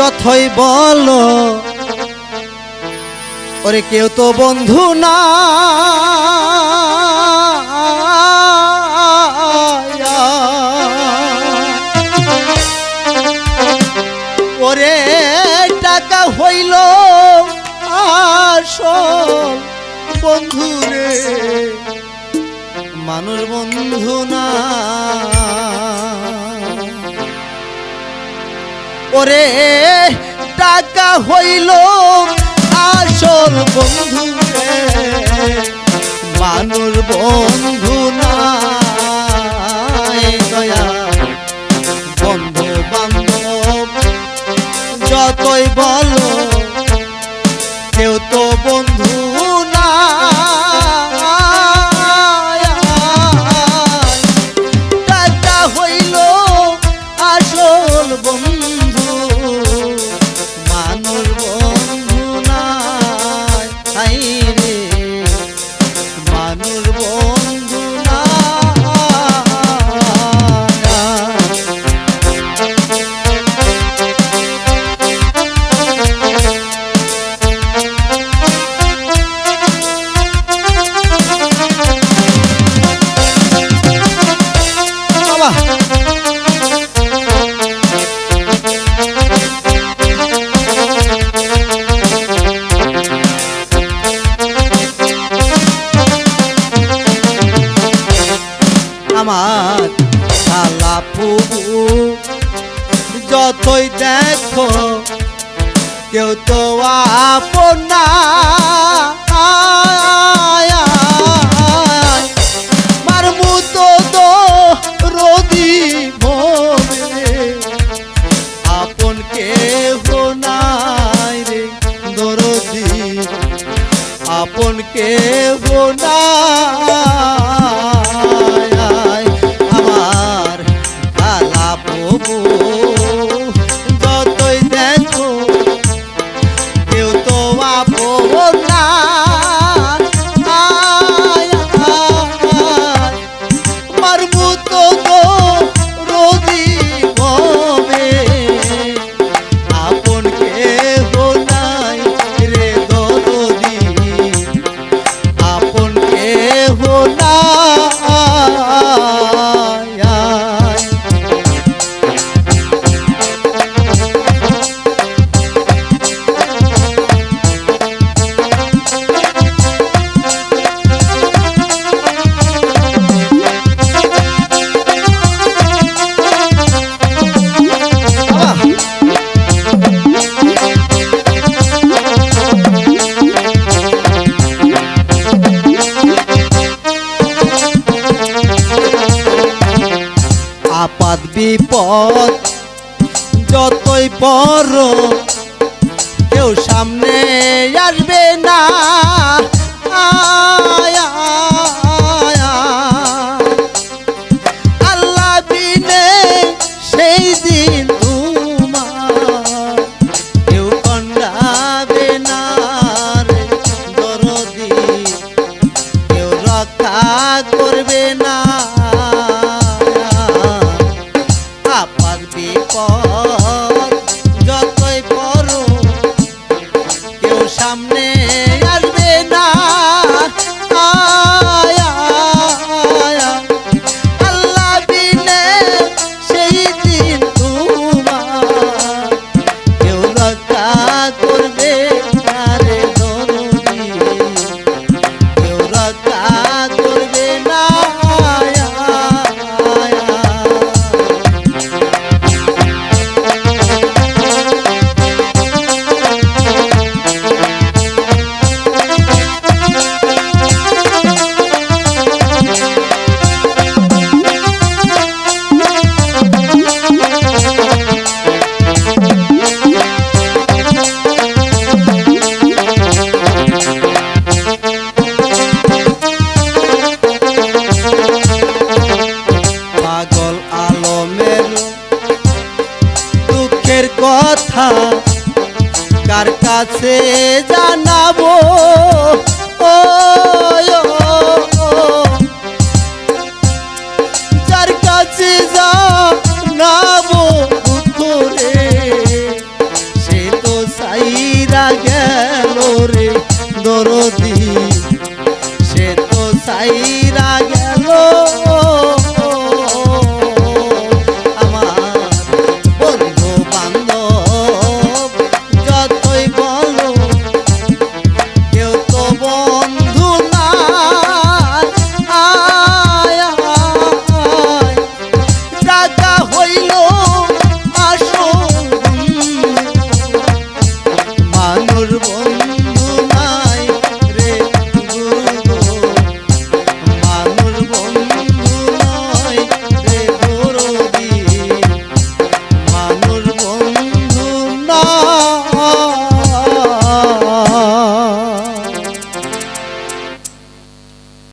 যথই বল। ওরে কেউ তো বন্ধু না। ওরে টাকা হইল আসল বন্ধু রে। মানুষ বন্ধু না। ওরে টাকা হইল আসল বন্ধু মানুষ বন্ধু না আমার শালা পুবু যতই দেখো কেউ তো আপনা এমন কেহ নাই রে দরদি। আপন কেহ নাই। বিপদ যতই পর কেউ সামনে আসবে না। আয়া তার কাছে জানাব। রে সে তো সাইরা গেল রে সে তো সাইরা গেল